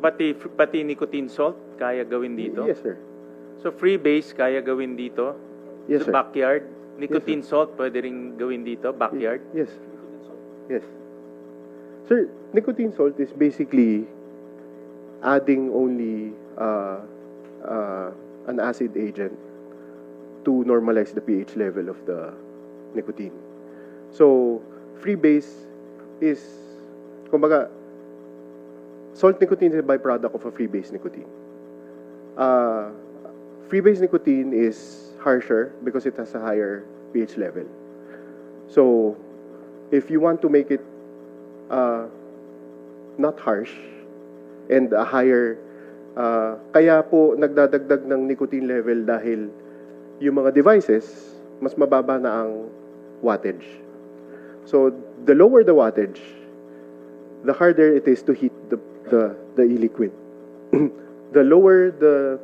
Pati, pati nicotine salt, kaya gawin dito? Yes, sir. So freebase, kaya gawin dito? Yes, Sa sir. backyard? Nicotine salt, pwede rin gawin dito? Backyard? Yes. Yes. Sir, nicotine salt is basically adding only uh, uh, an acid agent to normalize the pH level of the nicotine. So, freebase is, kumbaga, salt nicotine is a byproduct of a freebase nicotine. Uh, freebase nicotine is harsher because it has a higher pH level. So, if you want to make it uh, not harsh and a higher, uh, kaya po nagdadagdag ng nicotine level dahil yung mga devices, mas mababa na ang wattage. So, the lower the wattage, the harder it is to heat the, the, e-liquid. the lower the,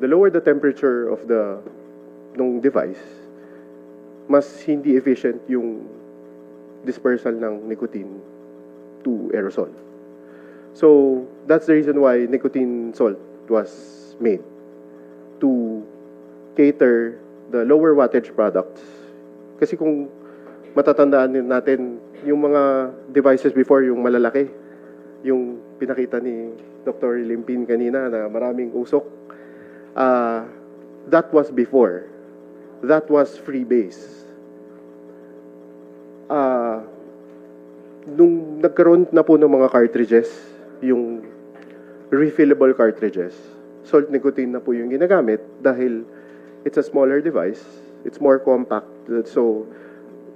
the lower the temperature of the ng device, mas hindi efficient yung dispersal ng nicotine to aerosol. So, that's the reason why nicotine salt was made to cater the lower wattage products. Kasi kung matatandaan natin, yung mga devices before, yung malalaki, yung pinakita ni Dr. Limpin kanina na maraming usok, uh, that was before. That was freebase. Ah, nung nagkaroon na po ng mga cartridges, yung refillable cartridges, salt nicotine na po yung ginagamit dahil it's a smaller device, it's more compact, so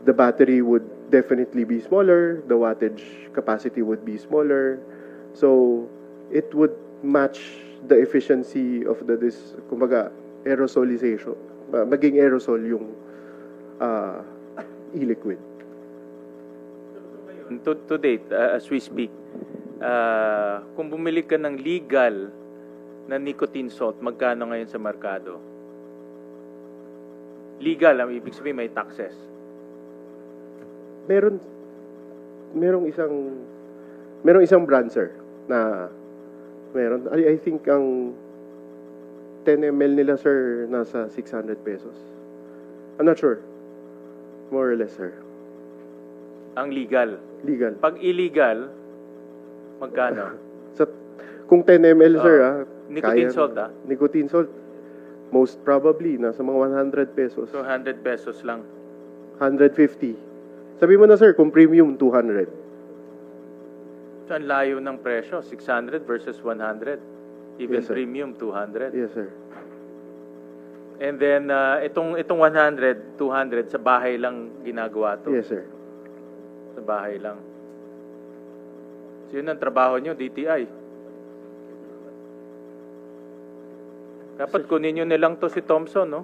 the battery would definitely be smaller, the wattage capacity would be smaller, so it would match the efficiency of the this kumbaga aerosolization maging aerosol yung uh, e-liquid To, to date, uh, as we speak, uh, kung bumili ka ng legal na nicotine salt, magkano ngayon sa merkado? Legal, ang ibig sabihin may taxes. Meron merong isang merong isang brand sir na meron I, I think ang 10 ml nila sir nasa 600 pesos I'm not sure more or less sir Ang legal. legal Pag illegal, magkano? sa kung 10 ml sir Oo. ah Nicotine kaya- salt, ah? nicotine salt most probably nasa mga 100 pesos So 100 pesos lang. 150 sabi mo na sir kung premium 200 So ang layo ng presyo, 600 versus 100. Even Yes, sir. premium, 200. yes sir And then, uh, itong, itong 100, 200, sa bahay lang ginagawa to. yes sir Sa bahay lang. So yun ang trabaho nyo, DTI. Dapat kunin nyo nilang to si Thompson, no?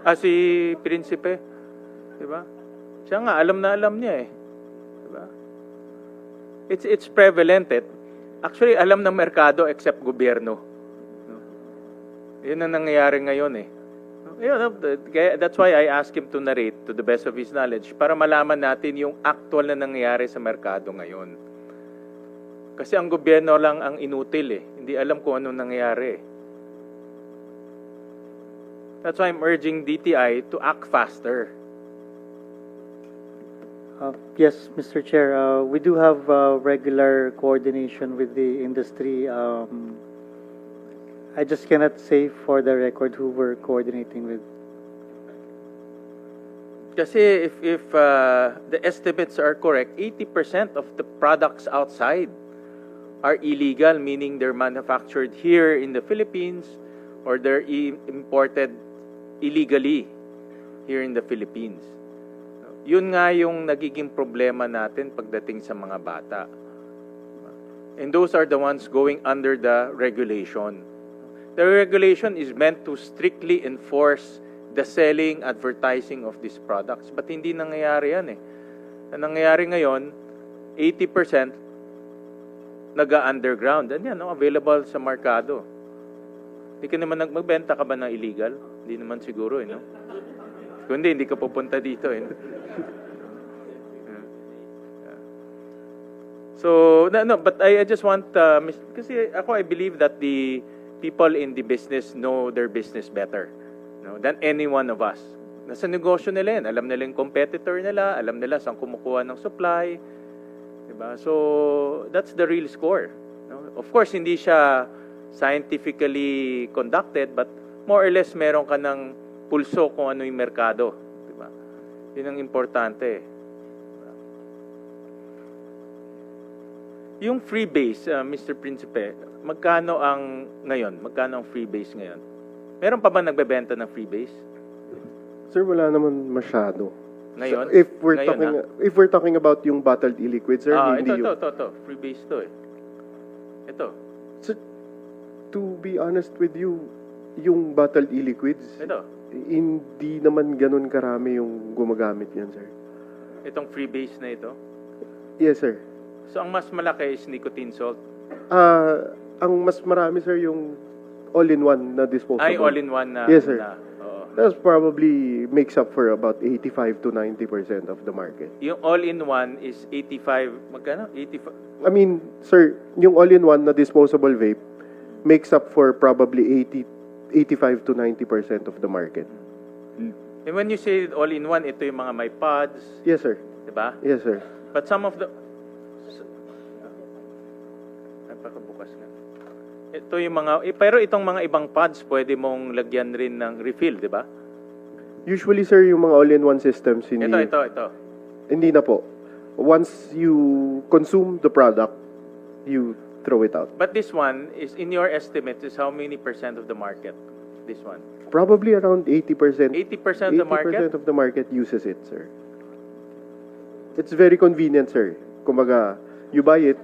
Ah, si Prinsipe. Di ba? Siya nga, alam na alam niya eh. Di ba? It's, it's prevalent eh. Actually, alam ng merkado except gobyerno. No? Yun ang nangyayari ngayon eh. Yun, that's why I asked him to narrate to the best of his knowledge para malaman natin yung actual na nangyayari sa merkado ngayon. Kasi ang gobyerno lang ang inutil eh. Hindi alam kung anong nangyayari eh. That's why I'm urging DTI to act faster. Uh, Yes, Mr. Chair, uh, we do have uh, regular coordination with the industry. Um, I just cannot say for the record who we're coordinating with. Kasi if, if uh, the estimates are correct, 80% of the products outside are illegal, meaning they're manufactured here in the Philippines or they're imported illegally here in the Philippines. Yun nga yung nagiging problema natin pagdating sa mga bata. And those are the ones going under the regulation. The regulation is meant to strictly enforce the selling, advertising of these products. But hindi nangyayari yan eh. Ang nangyayari ngayon, 80% naga-underground. And yan, no, available sa markado. Hindi ka naman magbenta ka ba ng illegal? Hindi naman siguro eh, no? Kundi hindi ka pupunta dito eh. no? So, no, no but I, I just want, uh, kasi ako, I believe that the people in the business know their business better no, than any one of us. Nasa negosyo nila yan. Alam nila yung competitor nila, alam nila saan kumukuha ng supply. Diba? So, that's the real score. No? Of course, hindi siya scientifically conducted, but more or less meron ka ng pulso kung ano yung merkado. Diba? Yun ang importante. Yung freebase, uh, Mr. Principe, magkano ang ngayon? Magkano ang freebase ngayon? Meron pa ba nagbebenta ng freebase? Sir, wala naman masyado. Ngayon? So, if we're Ngayon, talking ah? if we're talking about yung bottled e-liquid, sir, Ah, hindi ito, ito, yung- ito, ito. Freebase to eh. Ito, Sir, to be honest with you, yung bottled e-liquids, ito. hindi naman ganun karami yung gumagamit yan, sir. Itong freebase na ito. Yes, sir. So, ang mas malaki is nicotine salt. Ah, ang mas marami, sir, yung all-in-one na disposable. Ay, all-in-one na. Yes, sir. Na, oo. That's probably makes up for about 85 to 90% of the market. Yung all-in-one is 85, magkano? 85. I mean, sir, yung all-in-one na disposable vape makes up for probably 80, 85 to 90% of the market. And when you say all-in-one, ito yung mga may pods, Yes, sir. di ba? Yes, sir. But some of the... Ay, pakabukas nga. Ito yung mga... eh, pero itong mga ibang pods, pwede mong lagyan rin ng refill, di ba? Usually, sir, yung mga all-in-one systems, hindi, Ito, ito, ito. hindi na po. Once you consume the product, you throw it out. But this one is, in your estimate, is how many percent of the market? This one. Probably around 80%. 80% of the market? 80% of the market uses it, sir. It's very convenient, sir. Kumbaga, you buy it,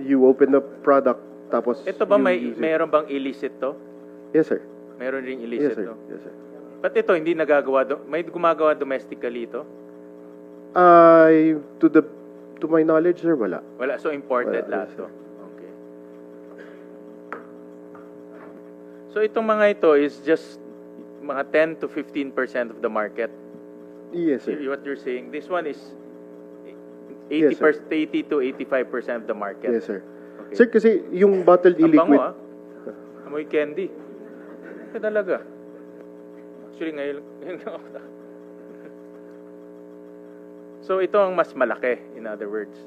you open the product, tapos Ito ba you may use it. mayroon bang illicit to? Yes, sir. Meron ring Yes, illicit sir. to? Yes, sir. But ito, hindi nagagawa, do- may gumagawa domestically ito? I to the to my knowledge, sir, wala. Wala, so imported Wala, lahat yes, to. Okay. So itong mga ito is just mga 10 to 15% of the market. Yes, sir. What you're saying, this one is Yes, 80, sir. 80 to 85% of the market. Yes, sir. Sir, kasi yung bottled Ang bango e-liquid, ah. Amoy candy. Ito talaga. Actually, ngayon, ngayon lang ako na- So ito ang mas malaki, in other words.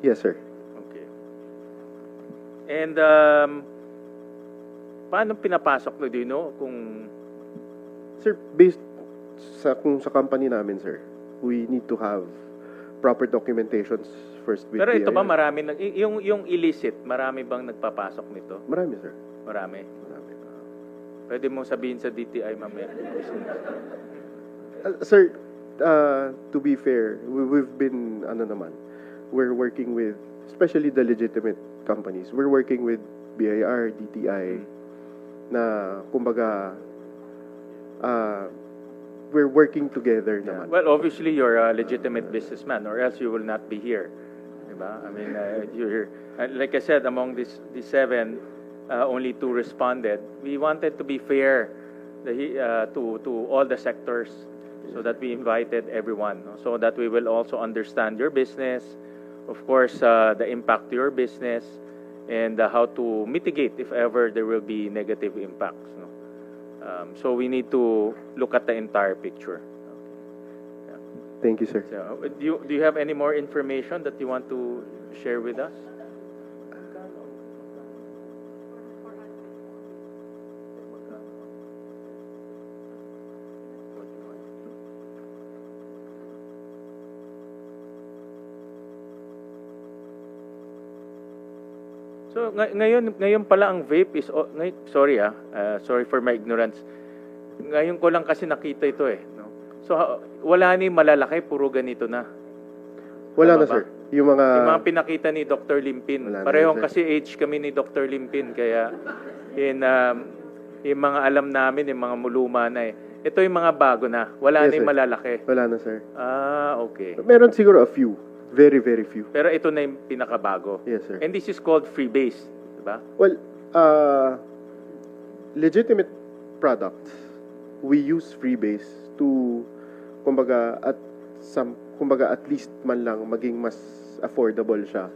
yes, sir. Okay. And um, paano pinapasok no? Do you know kung Sir, based sa kung sa company namin, sir, we need to have proper documentations first with Pero ito ba BIR. marami nag y- yung yung illicit, marami bang nagpapasok nito? Marami, sir. Marami. Marami. Pwede mong sabihin sa DTI mamaya. Uh, sir, uh, to be fair, we, we've been, ano naman, we're working with, especially the legitimate companies, we're working with BIR, DTI, na, kumbaga, uh, we're working together naman. Well, obviously you're a legitimate businessman or else you will not be here. Diba? I mean, uh, you're uh, like I said among these these seven uh, only two responded. We wanted to be fair the, uh, to to all the sectors so that we invited everyone no? so that we will also understand your business, of course, uh, the impact to your business and uh, how to mitigate if ever there will be negative impacts. No? Um, so we need to look at the entire picture. Thank you, sir. So, uh, do you, do you have any more information that you want to share with us? So ngay- ngayon ngayon pala ang vape is o- ngay- sorry ah, uh, sorry for my ignorance. Ngayon ko lang kasi nakita ito eh, no. So ha- wala ni malalaki, puro ganito na. Wala Tama na, ba? sir. Yung mga, Yung mga pinakita ni Dr. Limpin. Wala na Parehong yun, kasi age kami ni Dr. Limpin kaya in um, yung mga alam namin yung mga muluma na eh. Ito yung mga bago na. Wala Yes, na yung sir. malalaki. wala na, sir. Ah, okay. Meron siguro a few. Very, very few. Pero ito na yung pinakabago. Yes, sir. And this is called freebase, di ba? Well, uh, legitimate products, we use freebase to, kumbaga, at some, kumbaga, at least man lang maging mas affordable siya